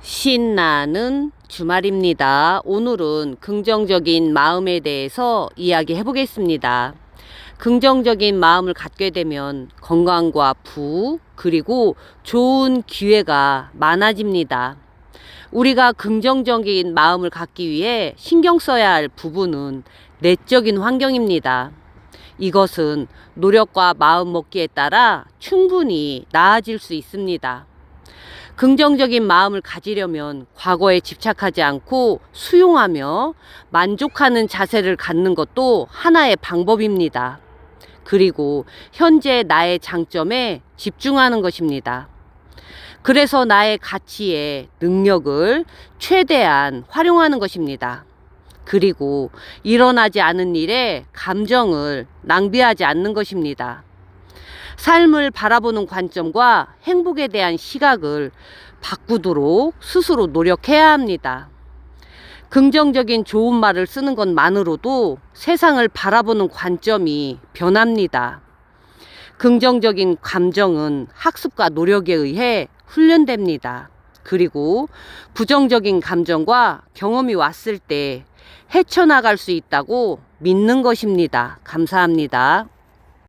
신나는 주말입니다. 오늘은 긍정적인 마음에 대해서 이야기해 보겠습니다. 긍정적인 마음을 갖게 되면 건강과 부, 그리고 좋은 기회가 많아집니다. 우리가 긍정적인 마음을 갖기 위해 신경 써야 할 부분은 내적인 환경입니다. 이것은 노력과 마음 먹기에 따라 충분히 나아질 수 있습니다. 긍정적인 마음을 가지려면 과거에 집착하지 않고 수용하며 만족하는 자세를 갖는 것도 하나의 방법입니다. 그리고 현재 나의 장점에 집중하는 것입니다. 그래서 나의 가치에 능력을 최대한 활용하는 것입니다. 그리고 일어나지 않은 일에 감정을 낭비하지 않는 것입니다. 삶을 바라보는 관점과 행복에 대한 시각을 바꾸도록 스스로 노력해야 합니다. 긍정적인 좋은 말을 쓰는 것만으로도 세상을 바라보는 관점이 변합니다. 긍정적인 감정은 학습과 노력에 의해 훈련됩니다. 그리고 부정적인 감정과 경험이 왔을 때 헤쳐나갈 수 있다고 믿는 것입니다. 감사합니다.